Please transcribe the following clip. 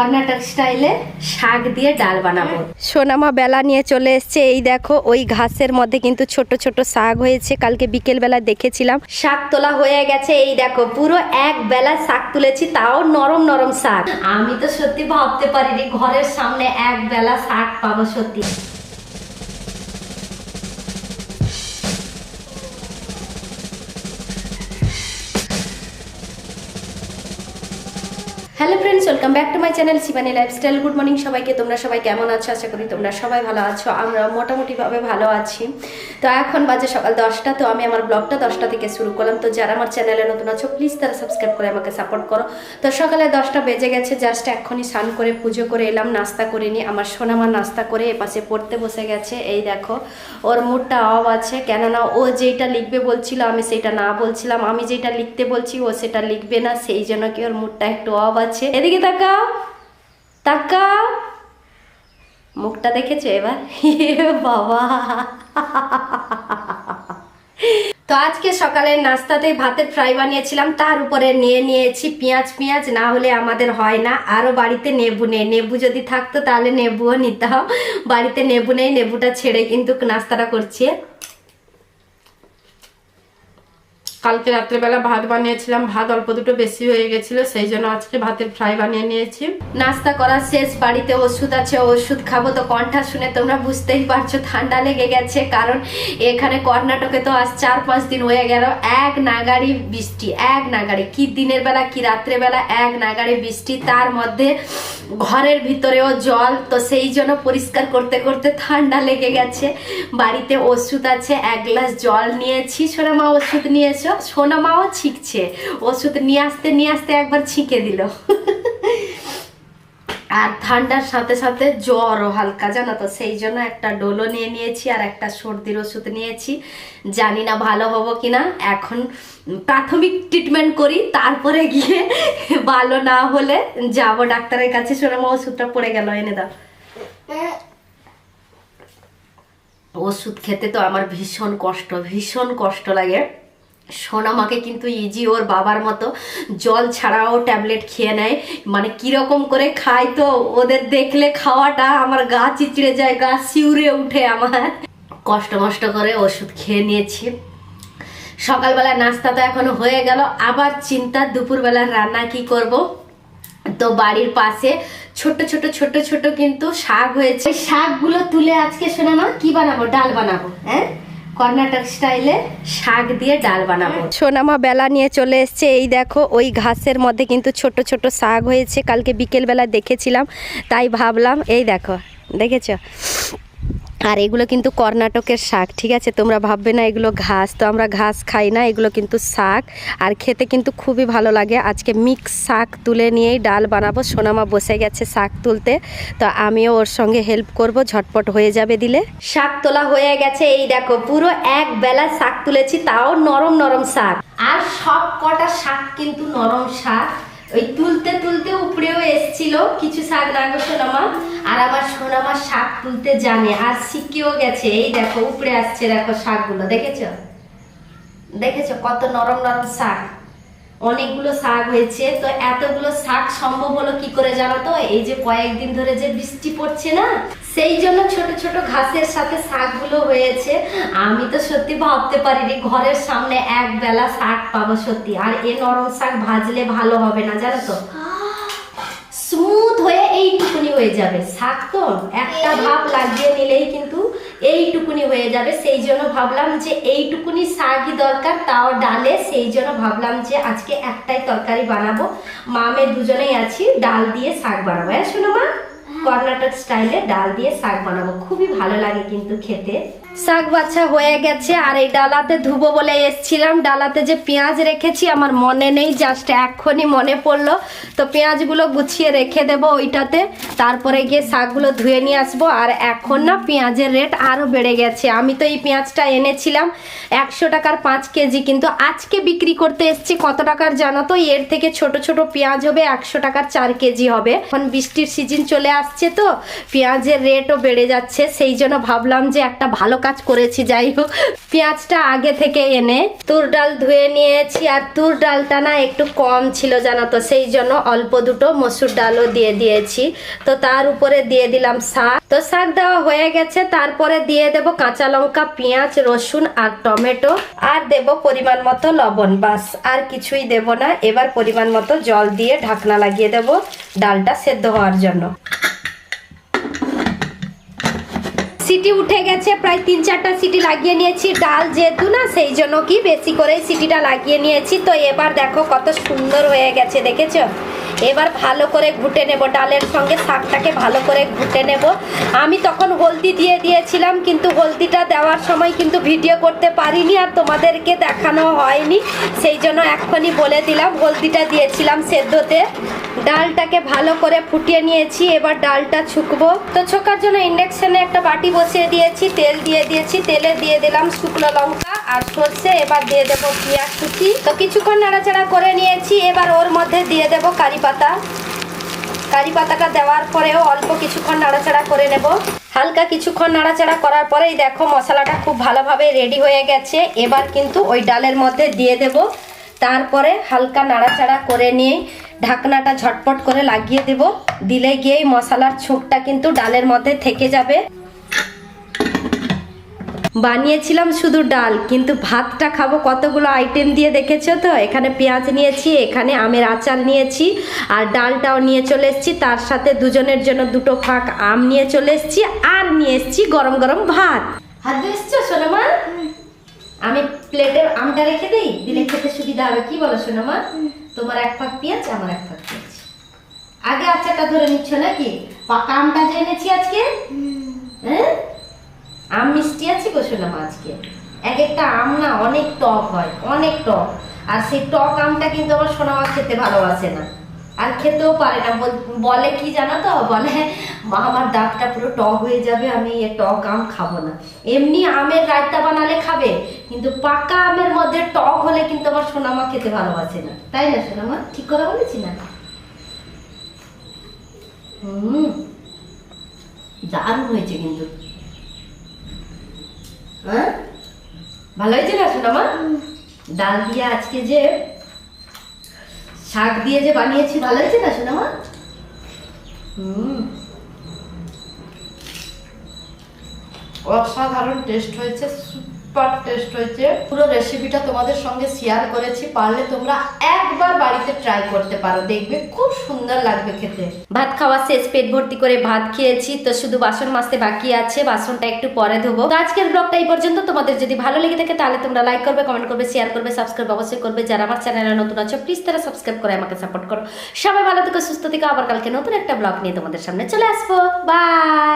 কর্ণাটক স্টাইলে শাক দিয়ে ডাল বানাবো। সোনামা বেলা নিয়ে চলে এসছে। এই দেখো ওই ঘাসের মধ্যে কিন্তু ছোট ছোট শাক হয়েছে। কালকে বিকেল বেলা দেখেছিলাম। শাক তোলা হয়ে গেছে। এই দেখো পুরো এক বেলা শাক তুলেছি তাও নরম নরম শাক। আমি তো সত্যি ভাবতে পারিনি ঘরের সামনে এক বেলা শাক পাবো সত্যি। Hello friends welcome back to my channel Shivani lifestyle good morning সবাইকে, তোমরা সবাই কেমন আছো? আশা করি তোমরা সবাই ভালো আছো। আমরা মোটামুটিভাবে ভালো আছি। তো এখন বাজে সকাল দশটা, তো আমি আমার ব্লগটা দশটা থেকে শুরু করলাম। তো যারা আমার চ্যানেলে নতুন আছো প্লিজ তারা সাবস্ক্রাইব করে আমাকে সাপোর্ট করো। তো সকালে দশটা বেজে গেছে জাস্ট এক্ষুনি স্নান করে, পুজো করে এলাম, নাস্তা করে নিই। আমার সোনামা নাস্তা করে এপাশে পড়তে বসে গেছে। এই দেখো, ওর মুডটা অফ আছে। কেননা ও যেটা লিখবে বলছিল, আমি সেটা না বলছিলাম। আমি যেটা লিখতে বলছি, ও সেটা লিখবে না। সেই জন্য কি ওর মুডটা একটু অফ আছে। এদিকে তাকাও তাকাও। মুখটা দেখেছ এবার? বাবা। তো আজকে সকালের নাস্তাতে ভাতের ফ্রাই বানিয়েছিলাম, তার উপরে নিয়ে নিয়েছি পেঁয়াজ। পেঁয়াজ না হলে আমাদের হয় না। আরও বাড়িতে নেবু নেই। নেবু যদি থাকতো তাহলে নেবুও নিতাম। বাড়িতে নেবু নেই, নেবুটা ছেড়ে কিন্তু নাস্তাটা করছি। কালকে রাত্রেবেলা ভাত বানিয়েছিলাম। ভাত অল্প দুটো বেশি হয়ে গেছিল, সেই জন্য আজকে ভাতের ফ্রাই বানিয়ে নিয়েছি। নাস্তা করা শেষ, বাড়িতে ওষুধ আছে, ওষুধ খাব তো কণ্ঠা শুনে তোমরা বুঝতেই পারছ, ঠান্ডা লেগে গেছে, কারণ এখানে কর্ণাটকে তো আজ চার পাঁচ দিন হয়ে গেল, এক নাগাড়ি বৃষ্টি, এক নাগাড়ি। কি দিনের বেলা, কি রাত্রেবেলা এক নাগাড়ি বৃষ্টি, তার মধ্যে ঘরের ভিতরেও জল, তো সেই জন্য পরিষ্কার করতে করতে ঠান্ডা লেগে গেছে। বাড়িতে ওষুধ আছে, এক গ্লাস জল নিয়েছি। সোনামা, ওষুধ নিয়েছো সোনামাও ছিকছে। ওষুধ নিয়ে আসতে নিয়ে আসতে একবার ছিঁকে দিল। আর ঠান্ডার সাথে সাথে জ্বরও হালকা, জানো তো? সেই জন্য একটা ডোলো নিয়ে নিয়েছি আর একটা সর্দির ওষুধ নিয়েছি। জানি না ভালো হব কিনা। এখন প্রাথমিক ট্রিটমেন্ট করি, তারপরে গিয়ে ভালো না হলে যাব ডাক্তারের কাছে। শোনাম ওষুধটা পড়ে গেল, এনে দাও। ওষুধ খেতে তো আমার ভীষণ কষ্ট ভীষণ কষ্ট লাগে। সোনামাকে কিন্তু ইজি ওর বাবার মতো জল ছাড়াও ট্যাবলেট খেয়ে নেয়। মানে কীরকম করে খায় তো, ওদের দেখলে খাওয়াটা আমার গা চিচড়ে যায়, গা শিউরে উঠে আমার। কষ্ট মষ্ট করে ওষুধ খেয়ে নিয়েছি। সকালবেলা নাস্তা তো এখনও হয়ে গেল, আবার চিন্তা দুপুরবেলার রান্না কি করব? তো বাড়ির পাশে ছোট ছোট ছোট ছোট কিন্তু শাক হয়েছে। শাকগুলো তুলে আজকে শোনা মা কি বানাবো? ডাল বানাবো হ্যাঁ? কর্ণাটক স্টাইলে শাক দিয়ে ডাল বানাবো। সোনামা বেলা নিয়ে চলে এসছে, এই দেখো, ওই ঘাসের মধ্যে কিন্তু ছোট ছোট শাক হয়েছে, কালকে বিকেল বেলা দেখেছিলাম, তাই ভাবলাম, এই দেখো, দেখেছ? আর এগুলো কিন্তু কর্ণাটকের শাক, ঠিক আছে? তোমরা ভাববে না এগুলো ঘাস, তো আমরা ঘাস খাই না, এগুলো কিন্তু শাক। আর খেতে কিন্তু খুবই ভালো লাগে। আজকে মিক্স শাক তুলে নিয়েই ডাল বানাবো। সোনামা বসে গেছে শাক তুলতে। তো আমিও ওর সঙ্গে হেল্প করব। ঝটপট হয়ে যাবে দিলে। শাক তোলা হয়ে গেছে। এই দেখো, পুরো এক বেলা শাক তুলেছি, তাও নরম নরম শাক। আর সব কটা শাক কিন্তু নরম শাক। ওই তুলতে তুলতে উপরেও এসছিল কিছু শাক রাখো সোনামা। আর আমার সোনামা শাক তুলতে জানে। আর শিখেও গেছে। এই দেখো, উপরে আসছে দেখো শাকগুলো। দেখেছ? দেখেছ? কত নরম নরম শাক। অনেকগুলো শাক হয়েছে। তো এতগুলো শাক সম্ভব হলো কি করে জানো তো? এই যে কয়েকদিন ধরে যে বৃষ্টি পড়ছে না, সেই জন্য ছোট ছোট ঘাসের সাথে শাকগুলো হয়েছে। আমি তো সত্যি ভাবতে পারিনি, ঘরের সামনে এক বেলা শাক পাবো সত্যি। আর এ নরম শাক ভাজলে ভালো হবে না, জানো তো? হয়ে যাবে। শাক তো একটা ভাব লাগিয়ে নিলেই কিন্তু এইটুকুনি হয়ে যাবে। সেই জন্য ভাবলাম যে এইটুকুনি শাকই দরকার তাও ডালে। সেই জন্য ভাবলাম যে আজকে একটাই তরকারি বানাবো। মামে দুজনেই আছি ডাল দিয়ে শাক বানাবো। হ্যাঁ শোনো মা? কর্ণাটক স্টাইলে ডাল দিয়ে শাক বানাবো। খুবই ভালো লাগে কিন্তু খেতে। শাক বাচ্চা হয়ে গেছে, আর এই ডালাতে ধুবো বলে এসছিলাম। ডালাতে যে পেঁয়াজ রেখেছি, আমার মনে নেই জাস্ট এক্ষুনি মনে পড়ল। তো পেঁয়াজগুলো গুছিয়ে রেখে দেব ওইটাতে। তারপরে গিয়ে শাকগুলো ধুয়ে নিয়ে আসব। আর এখন না, পেঁয়াজের রেট আরও বেড়ে গেছে। আমি তো এই পেঁয়াজটা এনেছিলাম একশো টাকার পাঁচ কেজি, কিন্তু আজকে বিক্রি করতে এসছি কত টাকার জানো তো? এর থেকে ছোট ছোট পেঁয়াজ হবে একশো টাকার চার কেজি হবে। এখন বৃষ্টির সিজন চলে আসছে। তো? পেঁয়াজের রেটও বেড়ে যাচ্ছে, সেই জন্য ভাবলাম যে একটা ভালো কাজ করেছি, যাই হোক। পেঁয়াজটা আগে থেকে এনে তুর ডাল ধুয়ে নিয়েছি, আর তুর ডালটা না একটু কম ছিল জানো তো, সেই জন্য অল্প দুটো মসুর ডালও দিয়ে দিয়েছি। তো তার উপরে দিয়ে দিলাম শাক। তো শাক দেওয়া হয়ে গেছে, তারপরে দিয়ে দেব কাঁচা লঙ্কা, পেঁয়াজ, রসুন আর টমেটো, আর দেব পরিমাণ মতো লবণ, বাস। আর কিছুই দেব না, এবার পরিমাণ মতো জল দিয়ে ঢাকনা লাগিয়ে দেব ডালটা সেদ্ধ হওয়ার জন্য। সিটি উঠে গেছে, প্রায় তিন চারটা সিটি লাগিয়ে নিয়েছি। ডাল যেহেতু না, সেই জন্য কি বেশি করে সিটিটা লাগিয়ে নিয়েছি। তো এবার দেখো কত সুন্দর হয়ে গেছে, দেখেছ? এবার ভালো করে ঘুটে নেব, ডালের সঙ্গে শাকটাকে ভালো করে ঘুটে নেব। আমি তখন হলদি দিয়ে দিয়েছিলাম, কিন্তু হলদিটা দেওয়ার সময় কিন্তু ভিডিও করতে পারিনি আর তোমাদেরকে দেখানো হয়নি। সেই জন্য এখনই বলে দিলাম, হলদিটা দিয়েছিলাম সেদ্ধতে। ডালটাকে ভালো করে ফুটিয়ে নিয়েছি, এবার ডালটা ছুকবো। তো ছোকার জন্য ইন্ডাকশানে একটা বাটি বসিয়ে দিয়েছি, তেল দিয়ে দিয়েছি, তেলে দিয়ে দিলাম শুকনো লঙ্কা আর সর্ষে, এবার দিয়ে দেবো পেঁয়াজ কুচি। তো কিছুক্ষণ নাড়াচাড়া করে নিয়েছি, এবার ওর মধ্যে দিয়ে দেবো কারি পাতা। কারি পাতাটা দেওয়ার পরেও অল্প কিছুক্ষণ নাড়াচাড়া করে নেব। হালকা কিছুক্ষণ নাড়াচাড়া করার পরেই দেখো মশলাটা খুব ভালোভাবে রেডি হয়ে গেছে। এবার কিন্তু ওই ডালের মধ্যে দিয়ে দেব। তারপরে হালকা নাড়াচাড়া করে নিয়ে ঢাকনাটা ঝটপট করে লাগিয়ে দেব। দিলে গিয়েই মশলার ছোঁকটা কিন্তু ডালের মধ্যে থেকে যাবে। বানিয়েছিলাম শুধু ডাল, কিন্তু ভাতটা খাব কতগুলো আইটেম দিয়ে দেখেছ তো? এখানে পেঁয়াজ নিয়েছি, এখানে আমের আচার নিয়েছি, আর ডালটাও নিয়ে চলে এসেছি। তার সাথে দুজনের জন্য দুটো ফাঁক আম নিয়ে চলে এসেছি, আর নিয়ে এসেছি গরম গরম ভাত। হাত এসছো, সোনামা? আমি প্লেটে আমটা রেখে দিই? দিলে খেতে সুবিধা হবে। কি বলো, সোনামা? তোমার এক ফাঁক পেঁয়াজ, আমার এক ফাঁক পেঁয়াজ। আগে আচারটা ধরে নিচ্ছ নাকি? পাকা আমটা যে এনেছি আজকে? আম মিষ্টি আছে গো শোনাম আজকে? এক একটা আম না অনেক টক হয়, অনেক টক। আর সেই টক আমটা কিন্তু আমার সোনামা খেতে ভালোবাসে না। আর খেতেও পারে না, বলে কি জানো তো? বলে, মা, আমার দাঁতটা পুরো টক হয়ে যাবে, আমি এ টক আম খাব না। এমনি আমের রায়তা বানালে খাবে, কিন্তু পাকা আমের মধ্যে টক হলে কিন্তু আমার সোনামা খেতে ভালোবাসে না। তাই না সোনামা ঠিক করে বলেছি না? হুম, দারুণ হয়েছে কিন্তু। হ্যাঁ? ভালো হয়েছে না সোনামা? ডাল দিয়ে আজকে যে শাক দিয়ে যে বানিয়েছি ভালো হয়েছে না সোনামা? হুম। অসাধারণ টেস্ট হয়েছে সুপার টেস্ট হয়েছে। পুরো রেসিপিটা তোমাদের সঙ্গে শেয়ার করেছি। পারলে তোমরা একবার বাড়িতে ট্রাই করতে পারো। দেখবে খুব সুন্দর লাগবে খেতে। ভাত খাওয়া শেষ, পেট ভর্তি করে ভাত খেয়েছি। তো শুধু বাসন মাজতে বাকি আছে। বাসনটা একটু পরে ধোবো। আজকের ব্লগটা এই পর্যন্ত। তোমাদের যদি ভালো লেগে থাকে, তাহলে তোমরা লাইক করবে কমেন্ট করবে শেয়ার করবে সাবস্ক্রাইব অবশ্যই করবে। যারা আমার চ্যানেলে নতুন আছো প্লিজ তারা সাবস্ক্রাইব করে আমাকে সাপোর্ট করো। সবাই ভালো থেকো, সুস্থ থেকে। আবার কালকে নতুন একটা ব্লগ নিয়ে তোমাদের সামনে চলে আসব। বাই